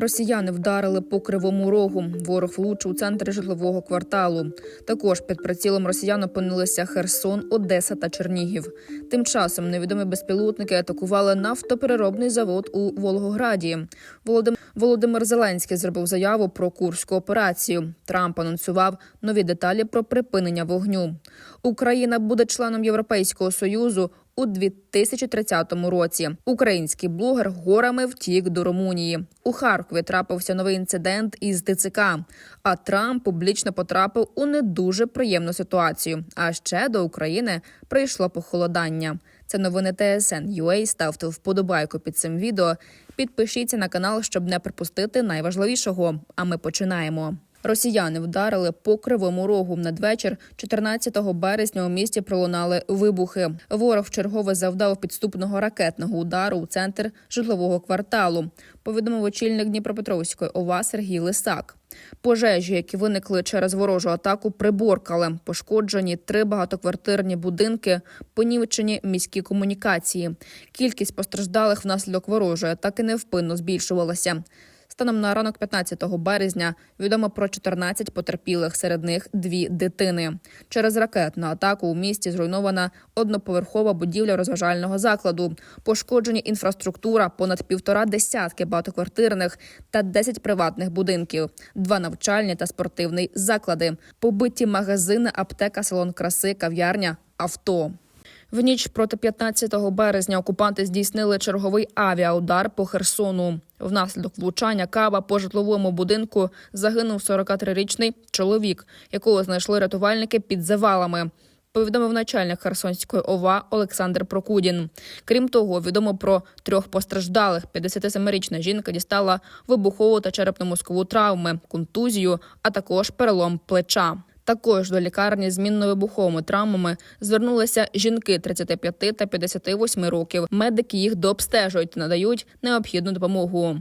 Росіяни вдарили по кривому рогу. Ворог влучив у центрі житлового кварталу. Також під прицілом росіян опинилися Херсон, Одеса та Чернігів. Тим часом невідомі безпілотники атакували нафтопереробний завод у Волгограді. Володим... Володимир Зеленський зробив заяву про курську операцію. Трамп анонсував нові деталі про припинення вогню. Україна буде членом Європейського союзу у 2030 році. Український блогер горами втік до Румунії. У Харкові трапився новий інцидент із ТЦК. А Трамп публічно потрапив у не дуже приємну ситуацію. А ще до України прийшло похолодання. Це новини ТСН UA. Ставте вподобайку під цим відео. Підпишіться на канал, щоб не пропустити найважливішого. А ми починаємо. Росіяни вдарили по кривому рогу надвечір 14 березня. У місті пролунали вибухи. Ворог вчергове завдав підступного ракетного удару у центр житлового кварталу. Повідомив очільник Дніпропетровської ОВА Сергій Лисак. Пожежі, які виникли через ворожу атаку, приборкали. Пошкоджені три багатоквартирні будинки, понівечені міські комунікації. Кількість постраждалих внаслідок ворожої атаки невпинно збільшувалася. Станом на ранок 15 березня відомо про 14 потерпілих, серед них дві дитини. Через ракетну атаку у місті зруйнована одноповерхова будівля розважального закладу. Пошкоджені інфраструктура, понад півтора десятки багатоквартирних та 10 приватних будинків, два навчальні та спортивний заклади, побиті магазини, аптека, салон краси, кав'ярня, авто. В ніч проти 15 березня окупанти здійснили черговий авіаудар по Херсону. Внаслідок влучання каба по житловому будинку загинув 43-річний чоловік, якого знайшли рятувальники під завалами. Повідомив начальник Херсонської ОВА Олександр Прокудін. Крім того, відомо про трьох постраждалих. 57-річна жінка дістала вибухову та черепно-мозкову травми, контузію, а також перелом плеча. Також до лікарні з мінно-вибуховими травмами звернулися жінки 35 та 58 років. Медики їх дообстежують та надають необхідну допомогу.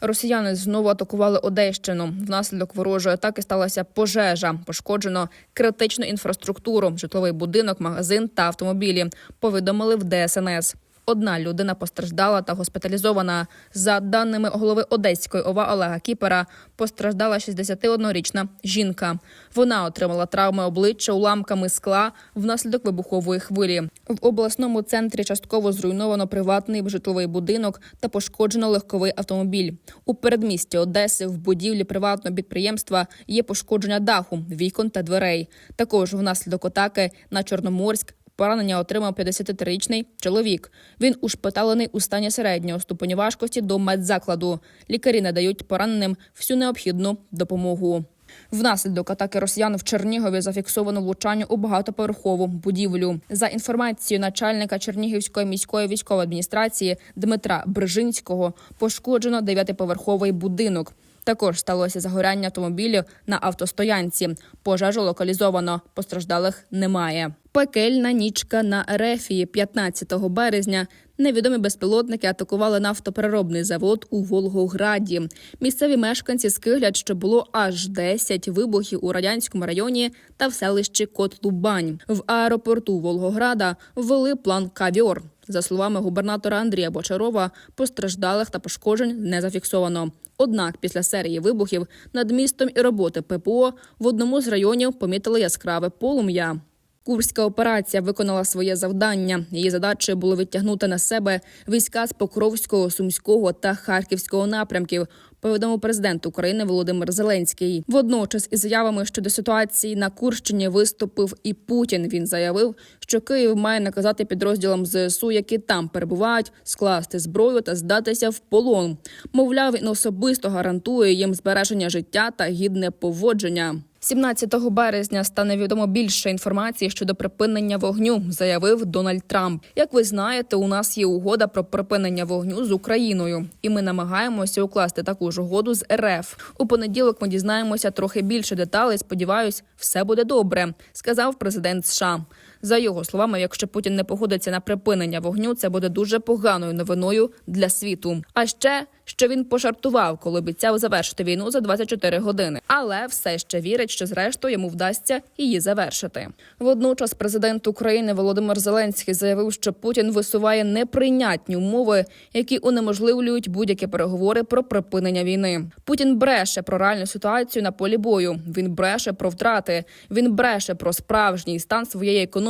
Росіяни знову атакували Одещину. Внаслідок ворожої атаки сталася пожежа. Пошкоджено критичну інфраструктуру, житловий будинок, магазин та автомобілі. Повідомили в ДСНС. Одна людина постраждала та госпіталізована. За даними голови Одеської ОВА Олега Кіпера, постраждала 61-річна жінка. Вона отримала травми обличчя уламками скла внаслідок вибухової хвилі. В обласному центрі частково зруйновано приватний житловий будинок та пошкоджено легковий автомобіль. У передмісті Одеси в будівлі приватного підприємства є пошкодження даху, вікон та дверей. Також внаслідок атаки на Чорноморськ Поранення отримав 53-річний чоловік. Він ушпиталений у стані середнього ступеню важкості до медзакладу. Лікарі надають пораненим всю необхідну допомогу. Внаслідок атаки росіян в Чернігові зафіксовано влучання у багатоповерхову будівлю. За інформацією начальника Чернігівської міської військової адміністрації Дмитра Брижинського, пошкоджено дев'ятиповерховий будинок. Також сталося загоряння автомобілів на автостоянці. Пожежу локалізовано, постраждалих немає. Пекельна нічка на Ерефії 15 березня. Невідомі безпілотники атакували нафтопереробний завод у Волгограді. Місцеві мешканці скиглять, що було аж 10 вибухів у радянському районі та в селищі Котлубань. В аеропорту Волгограда ввели план кавьор. За словами губернатора Андрія Бочарова, постраждалих та пошкоджень не зафіксовано. Однак, після серії вибухів над містом і роботи ППО в одному з районів помітили яскраве полум'я. Курська операція виконала своє завдання. Її задачею було відтягнути на себе війська з Покровського, Сумського та Харківського напрямків. Повідомив президент України Володимир Зеленський. Водночас із заявами щодо ситуації на Курщині виступив і Путін. Він заявив, що Київ має наказати підрозділам ЗСУ, які там перебувають, скласти зброю та здатися в полон. Мовляв, він особисто гарантує їм збереження життя та гідне поводження. 17 березня стане відомо більше інформації щодо припинення вогню, заявив Дональд Трамп. Як ви знаєте, у нас є угода про припинення вогню з Україною, і ми намагаємося укласти таку ж угоду з РФ. У понеділок ми дізнаємося трохи більше деталей. Сподіваюсь, все буде добре, сказав президент США. За його словами, якщо Путін не погодиться на припинення вогню, це буде дуже поганою новиною для світу. А ще що він пожартував, коли обіцяв завершити війну за 24 години, але все ще вірить, що зрештою йому вдасться її завершити. Водночас президент України Володимир Зеленський заявив, що Путін висуває неприйнятні умови, які унеможливлюють будь-які переговори про припинення війни. Путін бреше про реальну ситуацію на полі бою. Він бреше про втрати. Він бреше про справжній стан своєї економіки,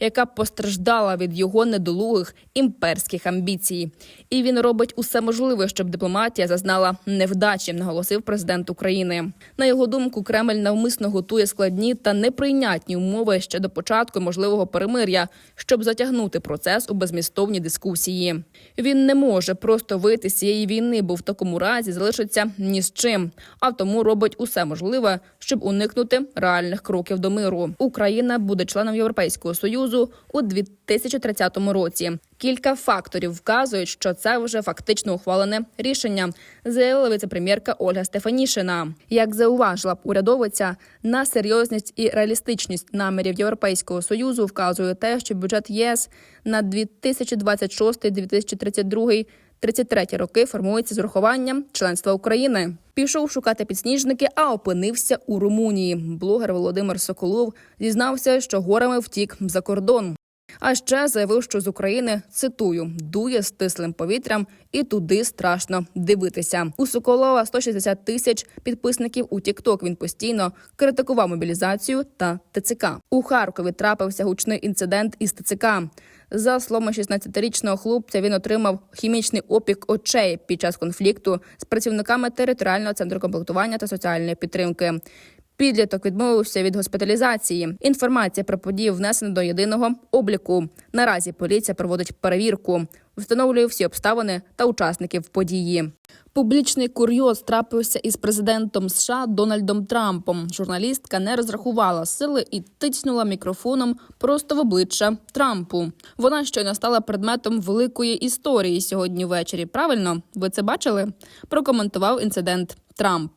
яка постраждала від його недолугих імперських амбіцій. І він робить усе можливе, щоб дипломатія зазнала невдачі, наголосив президент України. На його думку, Кремль навмисно готує складні та неприйнятні умови ще до початку можливого перемир'я, щоб затягнути процес у безмістовні дискусії. Він не може просто вийти з цієї війни, бо в такому разі залишиться ні з чим, а тому робить усе можливе, щоб уникнути реальних кроків до миру. Україна буде членом Європейського союзу у 2030 році. Кілька факторів вказують, що це вже фактично ухвалене рішення, заявила віцепрем'єрка Ольга Стефанішина. Як зауважила б урядовиця, на серйозність і реалістичність намірів Європейського союзу вказує те, що бюджет ЄС на 2026-2032 33 роки формується з урахуванням членства України. Пішов шукати підсніжники, а опинився у Румунії. Блогер Володимир Соколов зізнався, що горами втік за кордон. А ще заявив, що з України цитую дує стислим повітрям, і туди страшно дивитися. У Соколова 160 тисяч підписників у TikTok. Він постійно критикував мобілізацію та ТЦК. У Харкові трапився гучний інцидент із ТЦК. За словами 16-річного хлопця, він отримав хімічний опік очей під час конфлікту з працівниками територіального центру комплектування та соціальної підтримки. Підліток відмовився від госпіталізації. Інформація про подію внесена до єдиного обліку. Наразі поліція проводить перевірку, встановлює всі обставини та учасників події. Публічний курйоз трапився із президентом США Дональдом Трампом. Журналістка не розрахувала сили і тицнула мікрофоном просто в обличчя Трампу. Вона щойно стала предметом великої історії сьогодні ввечері. Правильно, ви це бачили? Прокоментував інцидент Трамп.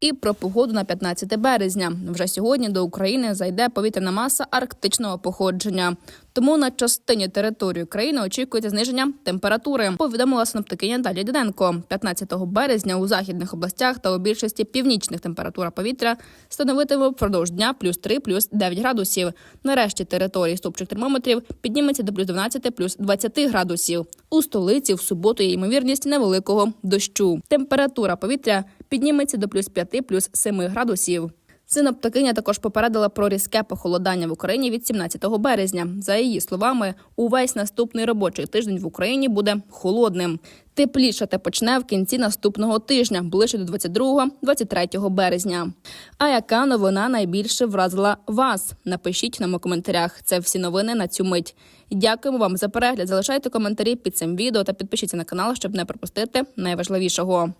І про погоду на 15 березня. Вже сьогодні до України зайде повітряна маса арктичного походження. Тому на частині території країни очікується зниження температури. Повідомила синоптикиня Далі Діденко. 15 березня у західних областях та у більшості північних температура повітря становитиме впродовж дня плюс 3, плюс 9 градусів. Нарешті території стопчих термометрів підніметься до плюс 12, плюс 20 градусів. У столиці в суботу є ймовірність невеликого дощу. Температура повітря підніметься до плюс 5, плюс 7 градусів. Синоптикиня також попередила про різке похолодання в Україні від 17 березня. За її словами, увесь наступний робочий тиждень в Україні буде холодним. Теплішати почне в кінці наступного тижня, ближче до 22-23 березня. А яка новина найбільше вразила вас? Напишіть нам у коментарях. Це всі новини на цю мить. Дякуємо вам за перегляд. Залишайте коментарі під цим відео та підпишіться на канал, щоб не пропустити найважливішого.